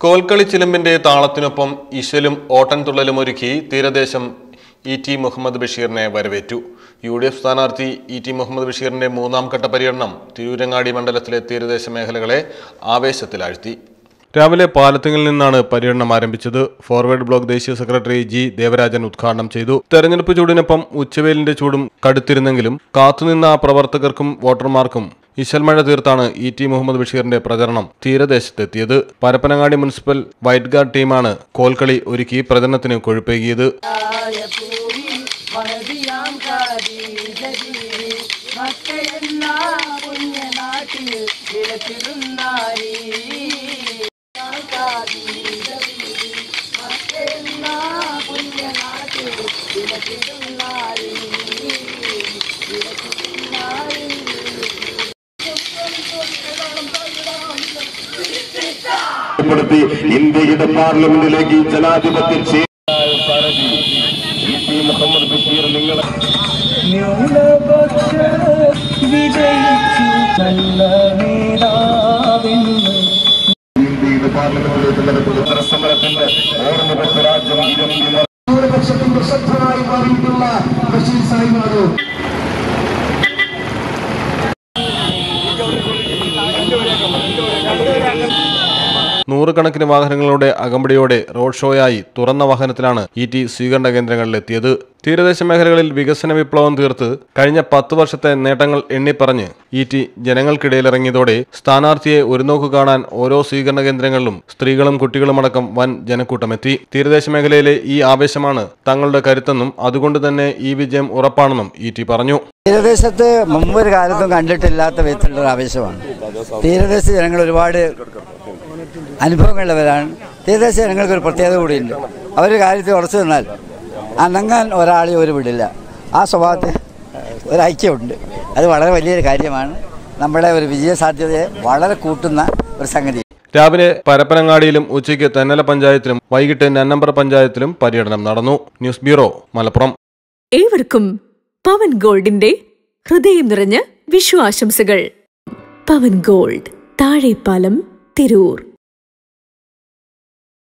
കോൽക്കളി ചിലമ്പിന്റെ താളത്തിനൊപ്പം ഇശലും ഓട്ടൻതുള്ളലും ഒരുക്കി തീരദേശം E T Muhammad ബഷീറിനെ വരവേറ്റു. യു ഡി എഫ് സ്ഥാനാർത്ഥി ഇ ടി മുഹമ്മദ് ബഷീറിന്റെ മൂന്നാം ഘട്ട പര്യടനം തിരൂരങ്ങാടി മണ്ഡലത്തിലെ തീരദേശ മേഖലകളെ ആവേശത്തിലാഴ്ത്തി. രാവിലെ പാലത്തിങ്ങിൽ നിന്നാണ് പര്യടനം ആരംഭിച്ചത്. ഫോർവേഡ് ബ്ലോക്ക് ദേശീയ സെക്രട്ടറി ജി ദേവരാജൻ ഉദ്ഘാടനം ചെയ്തു. തെരഞ്ഞെടുപ്പ് ചൂടിനൊപ്പം ഉച്ചവേലിന്റെ ചൂടും കടുത്തിരുന്നെങ്കിലും കാത്തുനിന്ന പ്രവർത്തകർക്കും വോട്ടർമാർക്കും ഇശൽമഴ തീർത്താണ് ഇ ടി മുഹമ്മദ് ബഷീറിന്റെ പ്രചരണം. തീരദേശത്തെത്തിയത്. പരപ്പനങ്ങാടി മുനിസിപ്പൽ വൈറ്റ് ഗാർഡ് ടീമാണ് കോൽക്കളി ഒരുക്കി പ്രചരണത്തിന് കൊഴുപ്പേകിയത്. പ്പെടുത്തി ഇന്ത്യയുടെ പാർലമെന്റിലേക്ക് ജനാധിപത്യ മുഹമ്മദ് ബഷീർ ഇന്ത്യയുടെ പാർലമെന്റിലേക്ക് നടക്കുന്ന സമരത്തിന്റെ ഓർമ്മപ്പെട്ട രാജ്യം ഇരമ്പി മറ- ന്യൂനപക്ഷത്തിന്റെ ശ്രദ്ധനായി മാറിയിട്ടുള്ള ബഷീർ സാഹിബാണ് നൂറുകണക്കിന് വാഹനങ്ങളുടെ അകമ്പടിയോടെ റോഡ് ഷോയായി തുറന്ന വാഹനത്തിലാണ് ഇ ടി സ്വീകരണ കേന്ദ്രങ്ങളിലെത്തിയത്. തീരദേശ മേഖലകളിൽ വികസന വിപ്ലവം തീർത്ത് കഴിഞ്ഞ പത്ത് വർഷത്തെ നേട്ടങ്ങൾ എണ്ണിപ്പറഞ്ഞ് ഇ ടി ജനങ്ങൾക്കിടയിലിറങ്ങിയതോടെ സ്ഥാനാർത്ഥിയെ ഒരു നോക്ക് കാണാൻ ഓരോ സ്വീകരണ കേന്ദ്രങ്ങളിലും സ്ത്രീകളും കുട്ടികളുമടക്കം വൻ ജനക്കൂട്ടമെത്തി. തീരദേശ മേഖലയിലെ ഈ ആവേശമാണ് തങ്ങളുടെ കരുത്തെന്നും അതുകൊണ്ട് തന്നെ ഈ വിജയം ഉറപ്പാണെന്നും ഇ ടി പറഞ്ഞു. തീരദേശത്ത് മുമ്പൊരു കാലത്തും കണ്ടിട്ടില്ലാത്ത വിധത്തിലുള്ള ആവേശമാണ്. തീരദേശ ജനങ്ങൾ ഒരുപാട് അനുഭവങ്ങളുള്ളവരാണ്. തീരദേശ ജനങ്ങൾക്കൊരു പ്രത്യേകത കൂടിയുണ്ട്. അവർ കാര്യത്തിൽ ഉറച്ചു നിന്നാൽ അനങ്ങാൻ ഒരാളെ ഒരു വിടില്ല. ആ സ്വഭാവത്തിൽ ഒരു ഐക്യമുണ്ട്. അത് വളരെ വലിയൊരു കാര്യമാണ്. നമ്മുടെ ഒരു വിജയ സാധ്യതയെ വളരെ കൂട്ടുന്ന ഒരു സംഗതി. രാവിലെ പരപ്പനങ്ങാടിയിലും ഉച്ചയ്ക്ക് തെന്നല പഞ്ചായത്തിലും വൈകിട്ട് നന്നമ്പറ പഞ്ചായത്തിലും പര്യടനം നടന്നു. News bureau Malappuram. ഏവർക്കും പവൻ ഗോൾഡിന്റെ ഹൃദയം നിറഞ്ഞ വിഷു ആശംസകൾ. പവൻ ഗോൾഡ് താഴെപ്പാലം തിരൂർ.